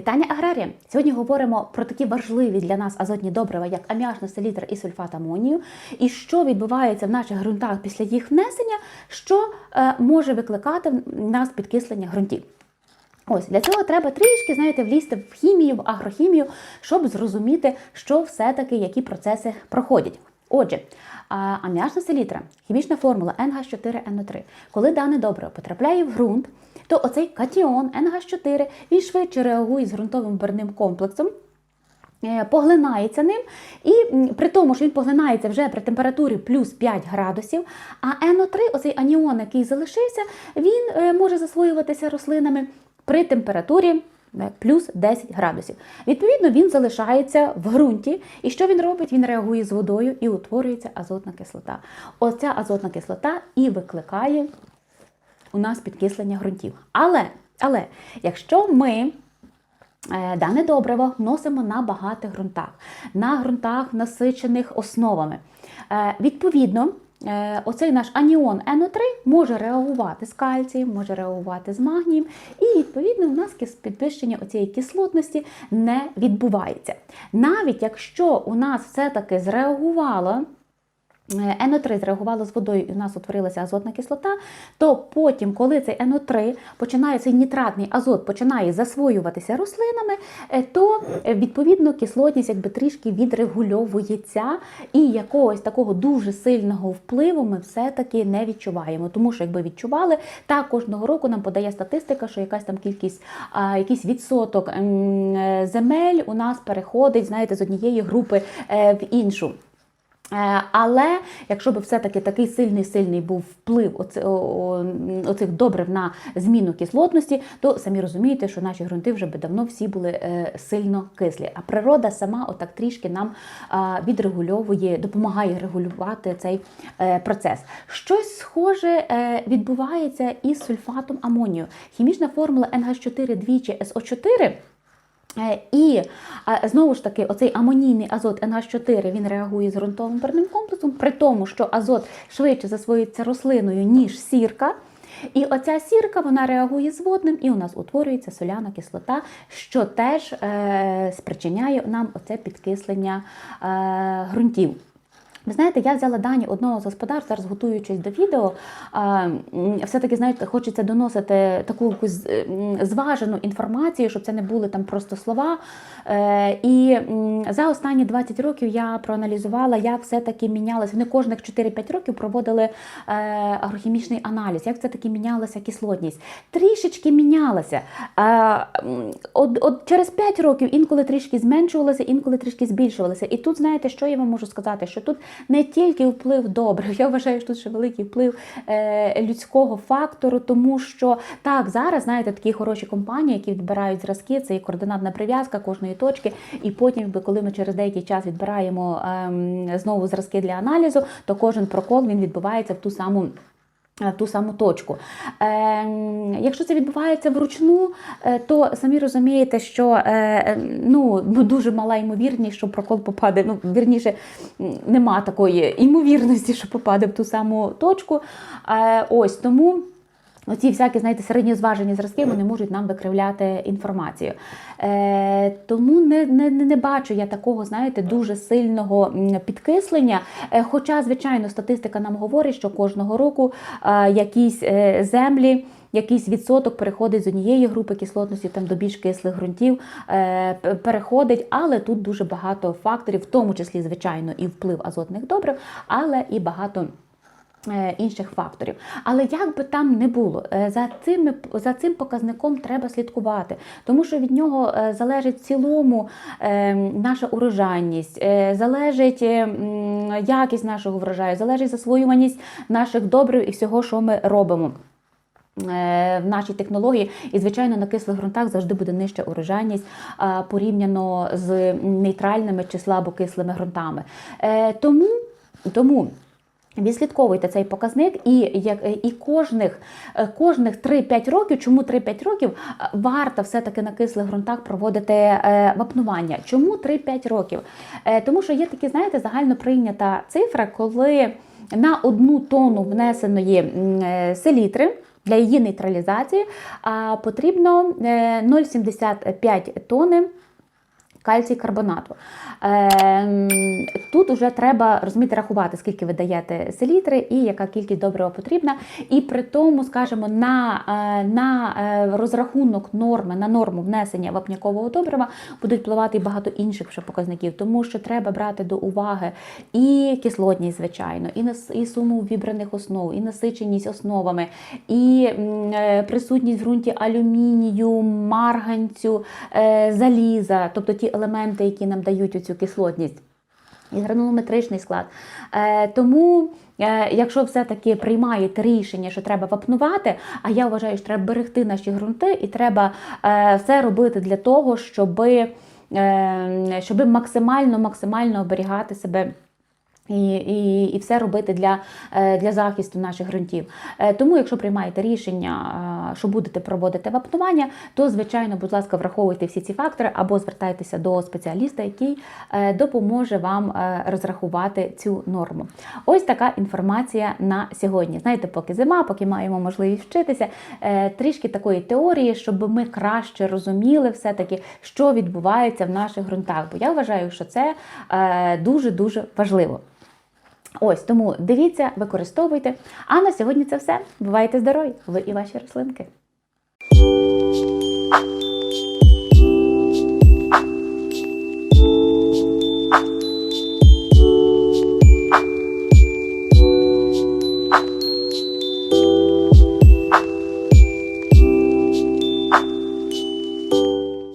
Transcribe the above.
Вітання аграрія! Сьогодні говоримо про такі важливі для нас азотні добрива, як аміачна селітра і сульфат амонію, і що відбувається в наших ґрунтах після їх внесення, що е, може викликати в нас підкислення ґрунтів. Ось для цього треба трішки, знаєте, влізти в хімію, в агрохімію, щоб зрозуміти, що все-таки які процеси проходять. Отже, аміачна селітра, хімічна формула NH4NO3. Коли дане добриво потрапляє в ґрунт, то оцей катіон NH4 він швидше реагує з ґрунтовим барвним комплексом. е, Поглинається ним, і при тому, що він поглинається вже при температурі плюс 5 градусів, а НО3, оцей аніон, який залишився, він е, може засвоюватися рослинами при температурі плюс 10 градусів. Відповідно, він залишається в ґрунті. І що він робить? Він реагує з водою і утворюється азотна кислота. Оця азотна кислота і викликає у нас підкислення ґрунтів. Але, але якщо ми е, дане добриво вносимо на багатих ґрунтах, на ґрунтах, насичених основами, е, відповідно. Е, Оцей наш аніон НО3 може реагувати з кальцієм, може реагувати з магнієм, і відповідно у нас підвищення цієї кислотності не відбувається. Навіть якщо у нас все-таки зреагувало НО3 зреагувало з водою і у нас утворилася азотна кислота, то потім, коли цей НО3 починає цей нітратний азот починає засвоюватися рослинами, е, то е, відповідно кислотність якби трішки відрегульовується, і якогось такого дуже сильного впливу ми все-таки не відчуваємо. Тому що якби відчували, так кожного року нам подає статистика, що якась там кількість, якийсь відсоток е, земель у нас переходить, знаєте, з однієї групи е, в іншу. Е, Але якщо б все-таки такий сильний сильний був вплив оцих добрив на зміну кислотності, то самі розумієте, що наші ґрунти вже би давно всі були е, сильно кислі. А природа сама отак трішки нам відрегульовує, допомагає регулювати цей е, процес. Щось схоже відбувається із сульфатом амонію. Хімічна формула NH4 двічі SO4 Е, І знову ж таки, оцей амонійний азот NH4 він реагує з ґрунтовим перним комплексом, при тому, що азот швидше засвоюється рослиною, ніж сірка. І оця сірка вона реагує з водним, і у нас утворюється соляна кислота, що теж е, спричиняє нам оце підкислення е, ґрунтів. Ви знаєте, я взяла дані одного з господарств, зараз готуючись до відео, все-таки знаєте, хочеться доносити таку якусь зважену інформацію, щоб це не були там просто слова. Е, І за останні 20 років я проаналізувала, як все-таки мінялося. Вони кожних 4-5 років проводили е, агрохімічний аналіз, як все-таки мінялася кислотність. Трішечки мінялася. Е, От, от через 5 років інколи трішки зменшувалося, інколи трішки збільшувалося. І тут, знаєте, що я вам можу сказати? Що тут не тільки вплив добрив, я вважаю, що тут ще великий вплив е, людського фактору, тому що так, зараз, знаєте, такі хороші компанії, які відбирають зразки, це і координатна прив'язка кожної точки, і потім, коли ми через деякий час відбираємо е, знову зразки для аналізу, то кожен прокол він відбувається в ту саму. В ту саму точку. Е, якщо це відбувається вручну, е, то самі розумієте, що е, ну, ну, дуже мала ймовірність, що прокол попаде. Ну, вірніше, нема такої ймовірності, що попаде в ту саму точку. Е, ось тому. Оці всякі, знаєте, середньозважені зразки вони можуть нам викривляти інформацію. Е, тому не, не, не бачу я такого, знаєте, дуже сильного підкислення. Е, хоча, звичайно, статистика нам говорить, що кожного року е, якісь е, землі. Якийсь відсоток переходить з однієї групи кислотності там до більш кислих ґрунтів, е, переходить, але тут дуже багато факторів, в тому числі, звичайно, і вплив азотних добрив, але і багато. Е, Інших факторів, але як би там не було, е, за цим за цим показником треба слідкувати, тому що від нього е, залежить в цілому наша урожайність, залежить е, якість нашого врожаю, залежить засвоюваність наших добрив і всього, що ми робимо. В нашій технології, і звичайно на кислих ґрунтах завжди буде нижча урожайність порівняно з нейтральними чи слабокислими ґрунтами. Тому, тому Відслідковуйте цей показник, і як і кожних е, кожних 3-5 років, чому 3-5 років е, варто все-таки на кислих ґрунтах проводити е, вапнування. Чому 3-5 років? Е, Тому що є такі, знаєте, загально прийнята цифра, коли на одну тонну внесеної е, селітри. Для її нейтралізації потрібно е, 0,75 тони кальцій карбонату. Ем, Тут вже треба розуміти рахувати, скільки ви даєте селітри і яка кількість добрива потрібна. І при тому, скажімо, на, е, на е, розрахунок норми, на норму внесення вапнякового добрива будуть впливати і багато інших ще показників, тому що треба брати до уваги і кислотність, звичайно, і і суму вібраних основ, і насиченість основами, і е, присутність в ґрунті алюмінію, марганцю, заліза, тобто ті елементи, які нам дають оцю кислотність. І гранулометричний склад. Е, тому, е, якщо все-таки приймаєте рішення, що треба вапнувати, а я вважаю, що треба берегти наші ґрунти, і треба е, все робити для того, щоб, е, щоб максимально максимально оберігати себе. І, і, і все робити для, е, для захисту наших ґрунтів. Е, Тому, якщо приймаєте рішення, е, що будете проводити вапнування, то звичайно, будь ласка, враховуйте всі ці фактори або звертайтеся до спеціаліста, який допоможе вам розрахувати цю норму. Ось така інформація на сьогодні. Знаєте, поки зима, поки маємо можливість вчитися, трішки такої теорії, щоб ми краще розуміли все-таки, що відбувається в наших ґрунтах. Бо я вважаю, що це дуже дуже важливо. Ось тому дивіться, використовуйте. А на сьогодні це все. Бувайте здорові! Ви і ваші рослинки.